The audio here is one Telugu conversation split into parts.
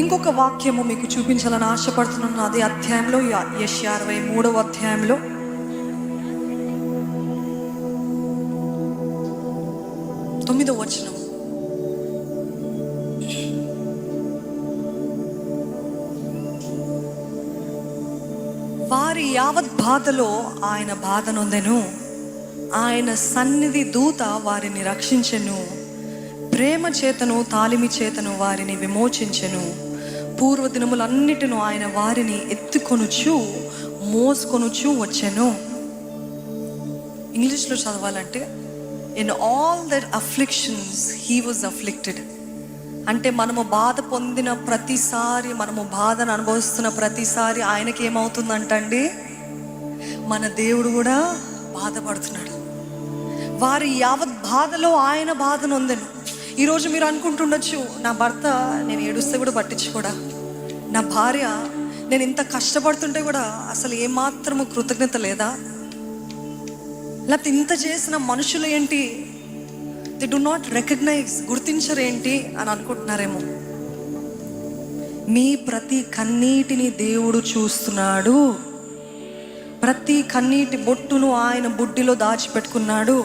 ఇంకొక వాక్యము మీకు చూపించాలని ఆశపడుతున్నాను. అదే అధ్యాయంలో యశ అరవై మూడవ అధ్యాయంలో. తొమ్మిదో వచనం. వారి యావత్ బాధలో ఆయన బాధ నొందెను. ఆయన సన్నిధి దూత వారిని రక్షించెను. ప్రేమ చేతను తాలిమి చేతను వారిని విమోచించెను. పూర్వదినములన్నిటిను ఆయన వారిని ఎత్తుకొనుచు మోసుకొనుచు వచ్చాను. ఇంగ్లీష్లో చదవాలంటే in all their afflictions he was afflicted అంటే మనము బాధ పొందిన ప్రతిసారి మనము బాధను అనుభవిస్తున్న ప్రతిసారి ఆయనకి ఏమవుతుందంటండి? మన దేవుడు కూడా బాధపడుతున్నాడు. వారి యావత్ బాధలో ఆయన బాధను నొందెను. ఈరోజు మీరు అనుకుంటుండొచ్చు నా భర్త నేను ఏడుస్తే కూడా పట్టించుకోడా నా భార్య నేను ఇంత కష్టపడుతుంటే కూడా అసలు ఏమాత్రము కృతజ్ఞత లేదా? లేకపోతే ఇంత చేసిన మనుషులు ఏంటి? ది డు నాట్ రికగ్నైజ్ గుర్తించరేంటి అని అనుకుంటున్నారేమో. మీ ప్రతి కన్నీటిని దేవుడు చూస్తున్నాడు. ప్రతి కన్నీటి బొట్టును ఆయన బుడ్డిలో దాచిపెట్టుకున్నాడు.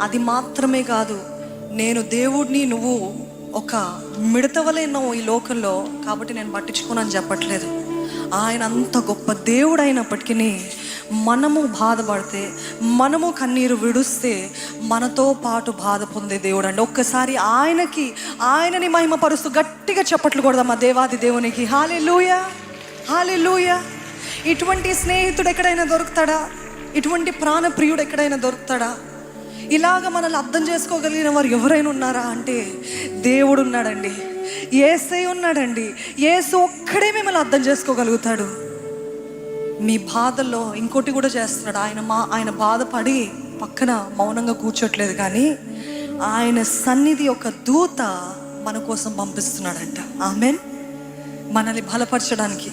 అది మాత్రమే కాదు నేను దేవుడిని నువ్వు ఒక మిడతవలేనో ఈ లోకంలో కాబట్టి నేను పట్టించుకోనని చెప్పట్లేదు. ఆయన అంత గొప్ప దేవుడు అయినప్పటికీ మనము బాధపడితే మనము కన్నీరు విడుస్తే మనతో పాటు బాధ పొందే దేవుడు అండి ఒక్కసారి ఆయనకి ఆయనని మహిమపరుస్తూ గట్టిగా చెప్పట్లు కొడదామా దేవాది దేవునికి. హాలే లూయ హాలే లూయ ఇటువంటి స్నేహితుడు ఎక్కడైనా దొరుకుతాడా? ఇటువంటి ప్రాణప్రియుడు ఎక్కడైనా దొరుకుతాడా? ఇలాగ మనల్ని అర్థం చేసుకోగలిగిన వారు ఎవరైనా ఉన్నారా అంటే దేవుడు ఉన్నాడండి. ఏసై ఉన్నాడండి. ఏసు ఒక్కడే మిమ్మల్ని అర్థం చేసుకోగలుగుతాడు. మీ బాధల్లో ఇంకోటి కూడా చేస్తున్నాడు. ఆయన మా ఆయన బాధపడి పక్కన మౌనంగా కూర్చోట్లేదు కానీ ఆయన సన్నిధి ఒక దూత మన కోసం పంపిస్తున్నాడంట. ఆమెన్. మనల్ని బలపరచడానికి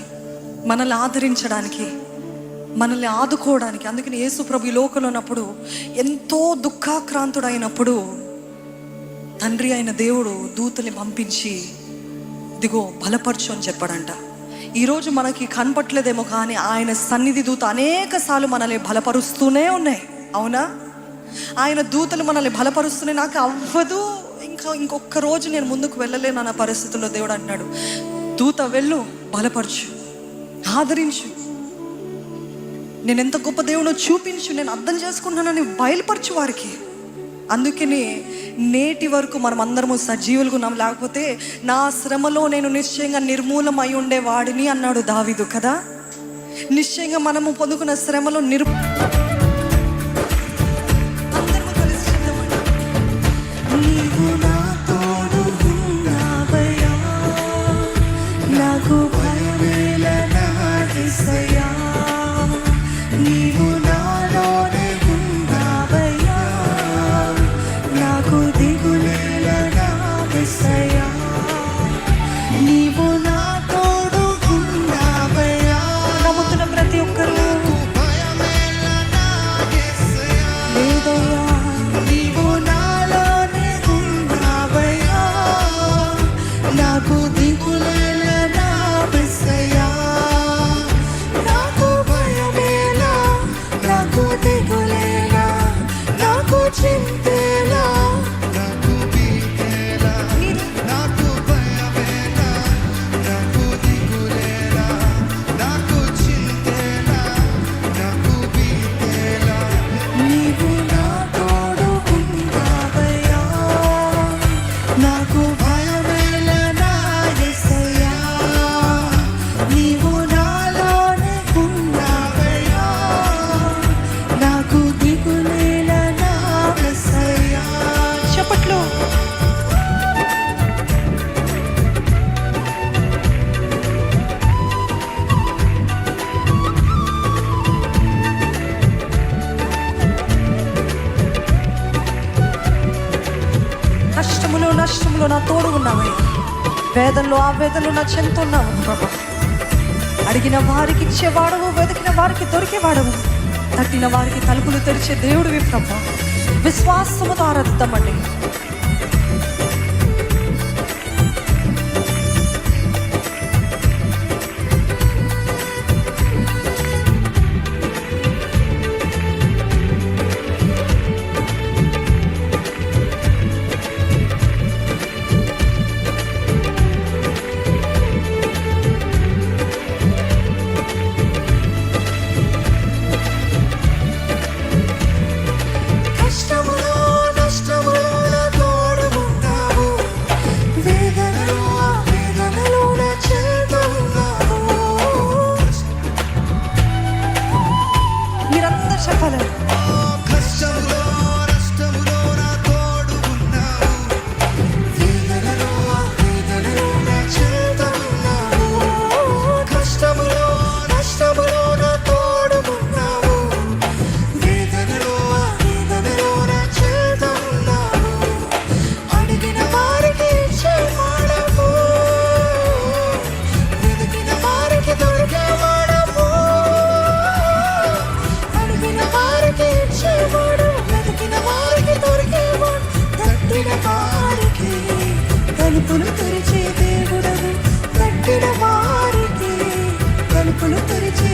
మనల్ని ఆదరించడానికి మనల్ని ఆదుకోవడానికి అందుకని యేసు ప్రభు ఈ లోకంలో ఉన్నప్పుడు ఎంతో దుఃఖాక్రాంతుడైనప్పుడు తండ్రి అయిన దేవుడు దూతల్ని పంపించి దిగో బలపరచు అని చెప్పాడంట. ఈరోజు మనకి కనపట్లేదేమో కానీ ఆయన సన్నిధి దూత అనేక సార్లు మనల్ని బలపరుస్తూనే ఉన్నాయి. అవునా? ఆయన దూతలు మనల్ని బలపరుస్తూనే నాకు అవ్వదు. ఇంకా ఇంకొక రోజు నేను ముందుకు వెళ్ళలేను అన్న పరిస్థితుల్లో దేవుడు అంటున్నాడు. దూత వెళ్ళు బలపరచు ఆదరించు. నేను ఎంత గొప్ప దేవుడో చూపించు నేను అర్థం చేసుకుంటున్నానని బయలుపరచు వారికి. అందుకని నేటి వరకు మనం అందరము సజీవులుగా ఉన్నాం. లేకపోతే నా శ్రమలో నేను నిశ్చయంగా నిర్మూలం అయి ఉండేవాడిని అన్నాడు దావిదు కదా? నిశ్చయంగా మనము పొందుకున్న శ్రమలో నిర్ వేదనలో ఆ వేదనలో నా చెందుతున్నావు ప్రభా. అడిగిన వారికి ఇచ్చేవాడవు వెతికిన వారికి దొరికేవాడవు. తట్టిన వారికి తలుపులు తెరిచే దేవుడివి ప్రభా. విశ్వాసము ఆరాధిద్దామండి. వారికి తెరిచే దేవుడవు కట్టిన వారికి తలుపులు తెరిచే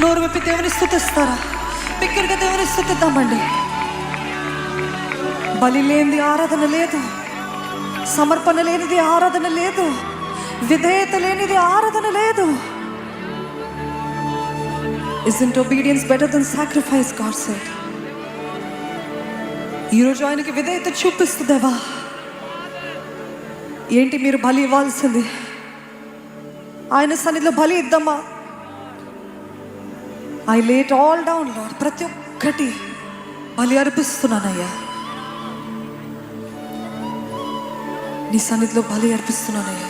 నోరు విప్పి దేవుని స్థుతిస్తారా? బిగ్గరగా దేవుని స్థుతిద్దామండి. బలి లేనిది ఆరాధన లేదు. సమర్పణ లేనిది ఆరాధన లేదు. విధేయత లేనిది ఆరాధన లేదు. Isn't obedience better than sacrifice God said ఈరోజు ఆయనకి విధేయత చూపిస్తుందేవా? ఏంటి మీరు బలి ఇవ్వాల్సింది? ఆయన సన్నిధిలో బలి ఇద్దామా? I lay it all down Lord ప్రతి ఒక్కటి బలి అర్పిస్తున్నానయ్యా నీ సన్నిధిలో బలి అర్పిస్తున్నానయ్యా